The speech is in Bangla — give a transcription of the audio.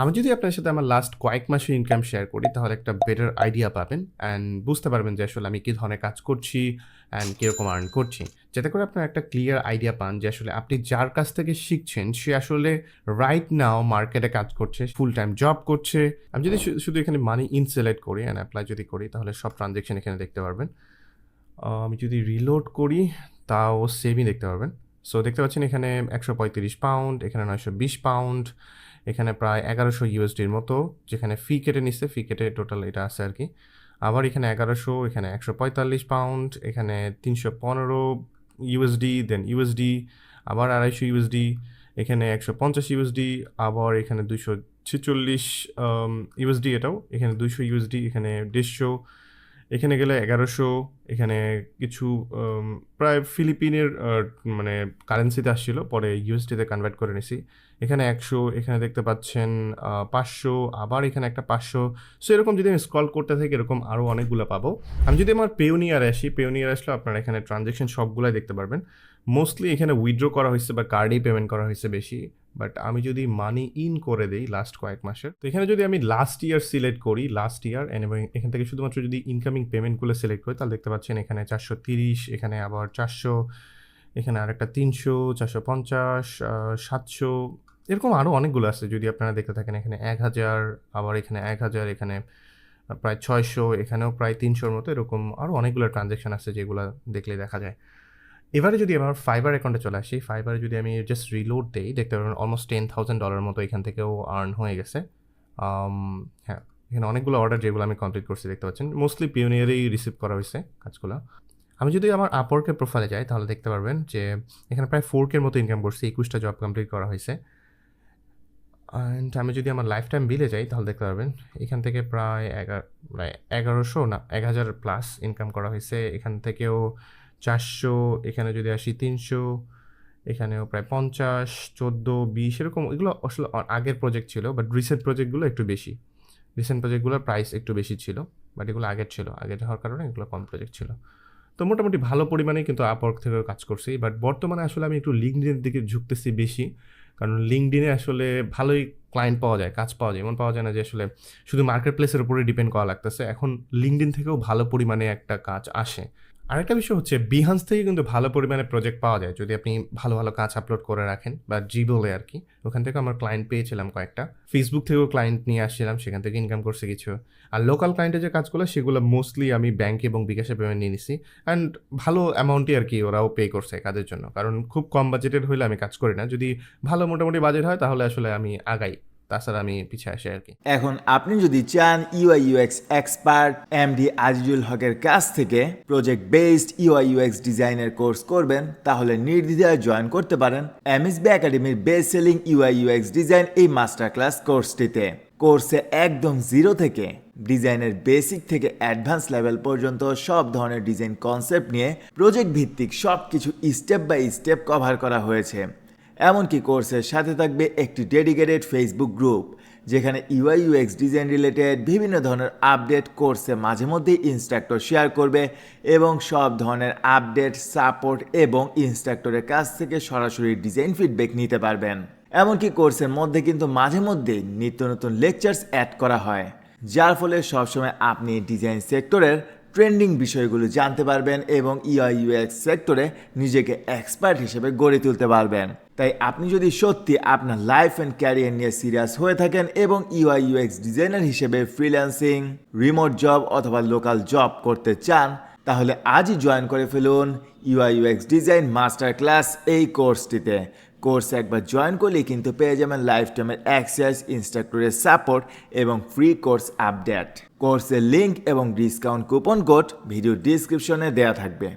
আমি যদি আপনার সাথে আমার লাস্ট কয়েক মাসের ইনকাম শেয়ার করি, তাহলে একটা বেটার আইডিয়া পাবেন অ্যান্ড বুঝতে পারবেন যে আসলে আমি কী ধরনের কাজ করছি অ্যান্ড কীরকম আর্ন করছি। যাতে করে আপনার একটা ক্লিয়ার আইডিয়া পান যে আসলে আপনি যার কাছ থেকে শিখছেন, সে আসলে রাইট নাও মার্কেটে কাজ করছে ফুল টাইম জব করছে। আমি যদি শুধু এখানে মানি ইন সিলেক্ট করি অ্যান্ড অ্যাপ্লাই যদি করি, তাহলে সব ট্রানজেকশন এখানে দেখতে পারবেন। আমি যদি রিলোড করি, তাও সেমই দেখতে পারবেন। সো দেখতে পাচ্ছেন এখানে একশো পঁয়ত্রিশ পাউন্ড এখানে নয়শো বিশ পাউন্ড এখানে প্রায় এগারোশো ইউএসডির মতো, যেখানে ফি কেটে নিচ্ছে ফি কেটে টোটাল এটা আছে আর কি। আবার এখানে এগারোশো, এখানে একশো পঁয়তাল্লিশ পাউন্ড এখানে তিনশো পনেরো ইউএসডি দেন ইউএসডি আবার আড়াইশো ইউএসডি এখানে একশো পঞ্চাশ ইউএসডি আবার এখানে দুইশো ছেচল্লিশ ইউএসডি এটাও, এখানে দুইশো ইউএসডি এখানে দেড়শো এখানে গেলে এগারোশো, এখানে কিছু প্রায় ফিলিপিনের মানে কারেন্সিতে আসছিল, পরে ইউএসডিতে কনভার্ট করে নিছি। এখানে একশো, এখানে দেখতে পাচ্ছেন পাঁচশো, আবার এখানে একটা পাঁচশো। সো এরকম যদি আমি স্ক্রল করতে থাকি, এরকম আরও অনেকগুলো পাবো। আমি যদি আমার পেউনিয়ার আসি পেউনিয়ার আসলে আপনারা এখানে ট্রানজ্যাকশন সবগুলাই দেখতে পারবেন। মোস্টলি এখানে উইথড্র করা হয়েছে বা কার্ডেই পেমেন্ট করা হয়েছে বেশি। বাট আমি যদি মানি ইন করে দেই লাস্ট কয়েক মাসের, তো এখানে যদি আমি লাস্ট ইয়ার সিলেক্ট করি লাস্ট ইয়ার এবং এখান থেকে শুধুমাত্র যদি ইনকামিং পেমেন্টগুলো সিলেক্ট করি, তাহলে দেখতে পাচ্ছেন এখানে চারশো তিরিশ, এখানে আবার চারশো, এখানে আরেকটা তিনশো, চারশো পঞ্চাশ সাতশো, এরকম আরও অনেকগুলো আছে যদি আপনারা দেখতে থাকেন। এখানে এক হাজার, আবার এখানে এক হাজার, এখানে প্রায় ছয়শো, এখানেও প্রায় তিনশোর মতো এরকম আরও অনেকগুলো ট্রানজ্যাকশন আছে যেগুলো দেখলে দেখা যায়। এবারে যদি আমার ফাইবার অ্যাকাউন্টে চলে আসি ফাইবারে যদি আমি জাস্ট রিলোড দেই, দেখতে পারবেন অলমোস্ট টেন থাউজেন্ড ডলার মতো এখান থেকেও আর্ন হয়ে গেছে। হ্যাঁ এখানে অনেকগুলো অর্ডার যেগুলো আমি কমপ্লিট করছি, দেখতে পাচ্ছেন। মোস্টলি পিওনিয়ারেই রিসিভ করা হয়েছে কাজগুলো। আমি যদি আমার আপওয়ার্কের প্রোফাইলে যাই, তাহলে দেখতে পারবেন যে এখানে প্রায় ফোর কের মতো ইনকাম করছি, একুশটা জব কমপ্লিট করা হয়েছে। অ্যান্ড আমি যদি আমার লাইফ টাইম বিলে যাই, তাহলে দেখতে পারবেন এখান থেকে প্রায় এগারো, প্রায় এগারোশো না এক হাজার প্লাস ইনকাম করা হয়েছে। এখান থেকেও চারশো, এখানে যদি আসি তিনশো, এখানেও প্রায় পঞ্চাশ, চোদ্দ, বিশ, এরকম এগুলো আসলে আগের প্রজেক্ট ছিল বাট রিসেন্ট প্রজেক্টগুলো একটু বেশি। রিসেন্ট প্রজেক্টগুলোর প্রাইস একটু বেশি ছিল বাট এগুলো আগের ছিল। আগের হওয়ার কারণে এগুলো কম প্রজেক্ট ছিল। তো মোটামুটি ভালো পরিমাণে কিন্তু আপওয়ার্ক থেকেও কাজ করছি বাট বর্তমানে আসলে আমি একটু লিঙ্কডিনের দিকে ঝুঁকতেছি বেশি, কারণ লিঙ্কডিনে আসলে ভালোই ক্লায়েন্ট পাওয়া যায়, কাজ পাওয়া যায়। এমন পাওয়া যায় না যে আসলে শুধু মার্কেট প্লেসের উপরে ডিপেন্ড করা লাগতেছে। এখন লিঙ্কডিন থেকেও ভালো পরিমাণে একটা কাজ আসে। আরেকটা বিষয় হচ্ছে বিহান্স থেকে কিন্তু ভালো পরিমাণে প্রজেক্ট পাওয়া যায়। যদি আপনি ভালো ভালো কাজ আপলোড করে রাখেন, বা জি বলে আর কি ওখান থেকে আমার ক্লায়েন্ট পেয়েছিলাম কয়েকটা। ফেসবুক থেকেও ক্লায়েন্ট নিয়ে আসছিলাম, সেখান থেকে ইনকাম করছে কিছু। আর লোকাল ক্লায়েন্টের যে কাজগুলো, সেগুলো মোস্টলি আমি ব্যাংক এবং বিকাশে পেমেন্ট নিয়ে নিছি। অ্যান্ড ভালো অ্যামাউন্টই আর কি ওরাও পে করছে কাজের জন্য। কারণ খুব কম বাজেটের হলে আমি কাজ করি না। যদি ভালো মোটামুটি বাজেট হয়, তাহলে আসলে আমি আগাই। তাছাড়া আমি পিছিয়ে আসি আর কি। এখন আপনি যদি চান UI UX expert MD Azizul হকের কাছ থেকে প্রজেক্ট বেসড ইউআই ইউএক্স ডিজাইনের কোর্স করবেন, তাহলে নির্দ্বিধায় জয়েন করতে পারেন এমএসবি একাডেমির best selling UI UX design এই মাস্টার ক্লাস কোর্সটিতে কোর্সে একদম জিরো থেকে ডিজাইনের বেসিক থেকে অ্যাডভান্স লেভেল পর্যন্ত সব ধরনের ডিজাইন কনসেপ্ট নিয়ে প্রজেক্ট ভিত্তিক সব কিছু স্টেপ বাই স্টেপ কভার করা হয়েছে। এমনকি কোর্সের সাথে থাকবে একটি ডেডিকেটেড ফেসবুক গ্রুপ যেখানে ইউআই ইউএক্স ডিজাইন রিলেটেড বিভিন্ন ধরনের আপডেট কোর্সে মাঝে মধ্যেই ইনস্ট্রাক্টর শেয়ার করবে এবং সব ধরনের আপডেট সাপোর্ট এবং ইনস্ট্রাক্টরের কাছ থেকে সরাসরি ডিজাইন ফিডব্যাক নিতে পারবেন। এমনকি কোর্সের মধ্যে কিন্তু মাঝে মধ্যেই নিত্য নতুন লেকচার্স অ্যাড করা হয়, যার ফলে সবসময় আপনি ডিজাইন সেক্টরের ট্রেন্ডিং বিষয়গুলো জানতে পারবেন এবং ইউআই ইউএক্স সেক্টরে নিজেকে এক্সপার্ট হিসেবে গড়ে তুলতে পারবেন। তাই আপনি যদি সত্যি আপনার লাইফ অ্যান্ড ক্যারিয়ার নিয়ে সিরিয়াস হয়ে থাকেন এবং ইউআই ইউএক্স ডিজাইনার হিসেবে ফ্রিল্যান্সিং রিমোট জব অথবা লোকাল জব করতে চান, তাহলে আজই জয়েন করে ফেলুন UI UX design master class এই কোর্সটিতে কোর্স একবার জয়েন করলেই কিন্তু পেয়ে যাবেন লাইফ টাইমের অ্যাক্সেস ইনস্ট্রাক্টরের সাপোর্ট এবং ফ্রি কোর্স আপডেট কোর্সের লিঙ্ক এবং ডিসকাউন্ট কুপন কোড ভিডিও ডিসক্রিপশনে দেওয়া থাকবে।